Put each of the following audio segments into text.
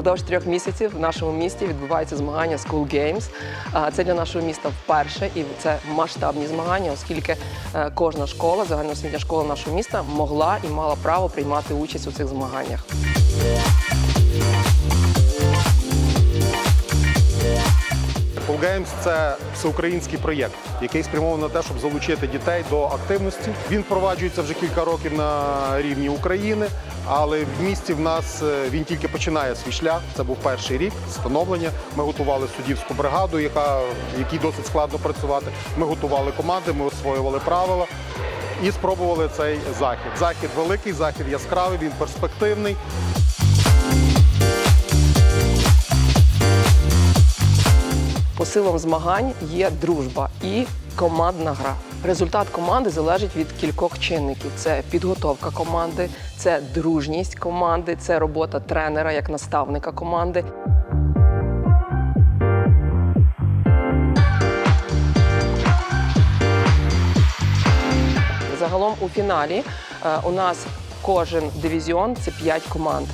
Впродовж трьох місяців в нашому місті відбуваються змагання School Games. Це для нашого міста вперше, і це масштабні змагання, оскільки е, кожна школа, загальноосвітня школа нашого міста могла і мала право приймати участь у цих змаганнях. Cool Games – це всеукраїнський проєкт, який спрямований на те, щоб залучити дітей до активності. Він впроваджується вже кілька років на рівні України, але в місті в нас е, він тільки починає свій шлях. Це був перший рік становлення. Ми готували суддівську бригаду, яка якій досить складно працювати. Ми готували команди, ми освоювали правила. І спробували цей захід. Захід великий, захід яскравий, він перспективний. Посилом змагань є дружба і командна гра. Результат команди залежить від кількох чинників: це підготовка команди, це дружність команди, це робота тренера як наставника команди. Загалом у фіналі е, у нас кожен дивізіон це 5 команд.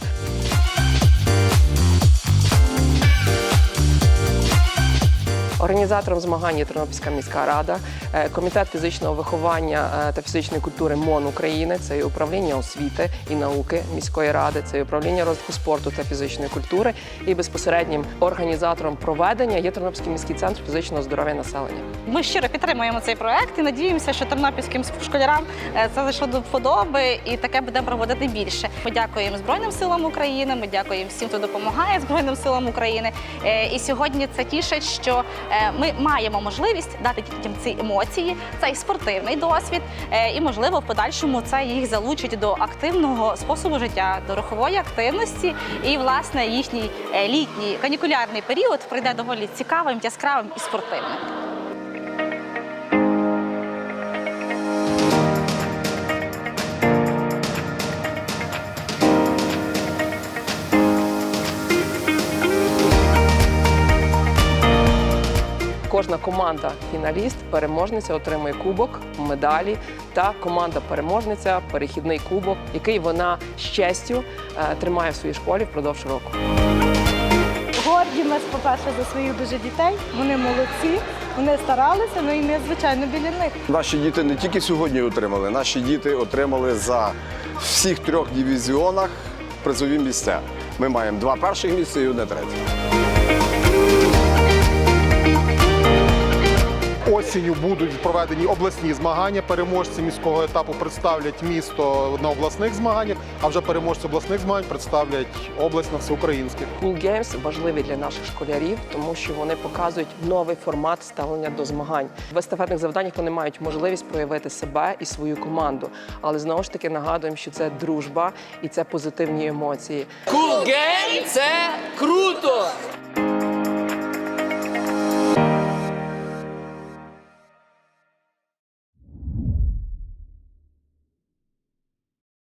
Організатором змагань є Тернопільська міська рада, е, комітет фізичного виховання е, та фізичної культури МОН України, це і управління освіти і науки міської ради, це і управління розвитку спорту та фізичної культури. І безпосереднім організатором проведення є Тернопільський міський центр фізичного здоров'я населення. Ми щиро підтримуємо цей проект і надіємося, що тернопільським школярам е, це зайшло до вподоби і таке будемо проводити більше. Ми дякуємо Збройним силам України. Ми дякуємо всім, хто допомагає Збройним силам України. І сьогодні це тішить, що ми маємо можливість дати дітям ці емоції, цей спортивний досвід, е, і можливо в подальшому це їх залучить до активного способу життя, до рухової активності. І власне їхній е, літній канікулярний період пройде доволі цікавим, яскравим і спортивним. Кожна команда фіналіст, переможниця отримує кубок, медалі та команда переможниця перехідний кубок, який вона з честю е, тримає в своїй школі впродовж року. Горді ми, по-перше, за своїх дуже дітей. Вони молодці, вони старалися, ну і ми, звичайно, біля них. Наші діти не тільки сьогодні отримали, наші діти отримали за всіх трьох дивізіонах призові місця. Ми маємо два перших місця і одне третє. Осінню будуть проведені обласні змагання. Переможці міського етапу представлять місто на обласних змаганнях, а вже переможці обласних змагань представлять область на всеукраїнських. Cool Games важливі для наших школярів, тому що вони показують новий формат ставлення до змагань. В естафетних завданнях вони мають можливість проявити себе і свою команду. Але знову ж таки нагадуємо, що це дружба і це позитивні емоції. Cool Game – це круто!